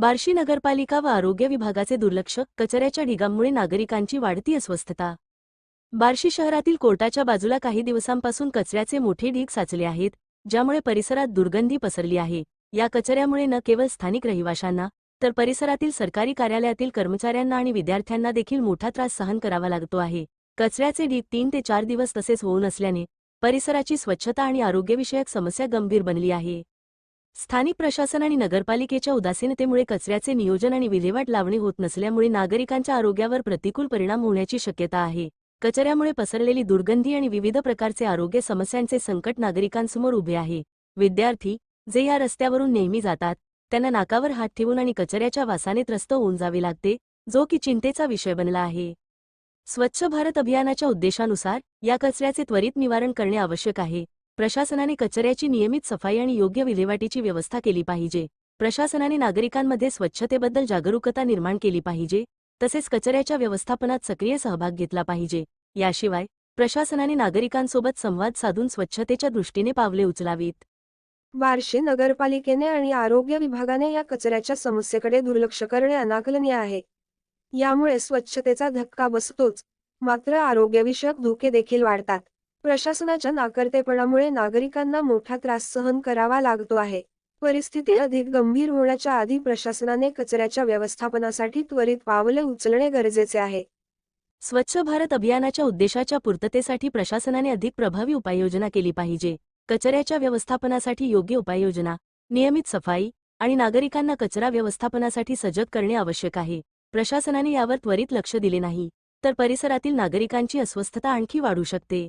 बार्शी नगरपालिका व आरोग्य विभागाचे दुर्लक्ष कचऱ्याच्या ढिगांमुळे नागरिकांची वाढती अस्वस्थता. बार्शी शहरातील कोर्टाच्या बाजूला काही दिवसांपासून कचऱ्याचे मोठे ढीग साचले आहेत ज्यामुळे परिसरात दुर्गंधी पसरली आहे. या कचऱ्यामुळे न केवळ स्थानिक रहिवाशांना तर परिसरातील सरकारी कार्यालयातील कर्मचाऱ्यांना आणि विद्यार्थ्यांना देखील मोठा त्रास सहन करावा लागतो आहे. कचऱ्याचे ढीग तीन ते चार दिवस तसेच होऊन असल्याने परिसराची स्वच्छता आणि आरोग्यविषयक समस्या गंभीर बनली आहे. स्थानिक प्रशासन आणि नगरपालिकेच्या उदासीनतेमुळे कचऱ्याचे नियोजन आणि विल्हेवाट लावणे होत नसल्यामुळे नागरिकांच्या आरोग्यावर प्रतिकूल परिणाम होण्याची शक्यता आहे. कचऱ्यामुळे पसरलेली दुर्गंधी आणि विविध प्रकारचे आरोग्य समस्यांचे संकट नागरिकांसमोर उभे आहे. विद्यार्थी जे या रस्त्यावरून नेहमी जातात त्यांना नाकावर हात ठेवून आणि कचऱ्याच्या वासाने त्रस्त होऊन जावे लागते जो की चिंतेचा विषय बनला आहे. स्वच्छ भारत अभियानाच्या उद्देशानुसार या कचऱ्याचे त्वरित निवारण करणे आवश्यक आहे. प्रशासनाने कचऱ्याची नियमित सफाई आणि योग्य विल्हेवाटीची व्यवस्था केली पाहिजे. प्रशासनाने नागरिकांमध्ये स्वच्छतेबद्दल जागरूकता निर्माण केली पाहिजे. तसेच कचऱ्याच्या व्यवस्थापनात सक्रिय सहभाग घेतला पाहिजे. याशिवाय प्रशासनाने नागरिकांसोबत संवाद साधून स्वच्छतेच्या दृष्टीने पावले उचलावीत. बार्शी नगरपालिकेने आणि आरोग्य विभागाने या कचऱ्याच्या समस्येकडे दुर्लक्ष करणे अनाकलनीय आहे. यामुळे स्वच्छतेचा धक्का बसतोच. मात्र आरोग्यविषयक धोके देखील वाढतात. प्रशासनाच्या नाकर्तेपणामुळे नागरिकांना मोठा त्रास सहन करावा लागतो आहे. परिस्थिती अधिक गंभीर होण्याच्या आधी प्रशासनाने कचऱ्याच्या व्यवस्थापनासाठी त्वरित पावले उचलणे गरजेचे आहे. स्वच्छ भारत अभियानाच्या उद्देशाच्या पूर्ततेसाठी प्रशासनाने अधिक प्रभावी उपाययोजना केली पाहिजे. कचऱ्याच्या व्यवस्थापनासाठी योग्य उपाययोजना नियमित सफाई आणि नागरिकांना कचरा व्यवस्थापनासाठी सजग करणे आवश्यक आहे. प्रशासनाने यावर त्वरित लक्ष दिले नाही तर परिसरातील नागरिकांची अस्वस्थता आणखी वाढू शकते.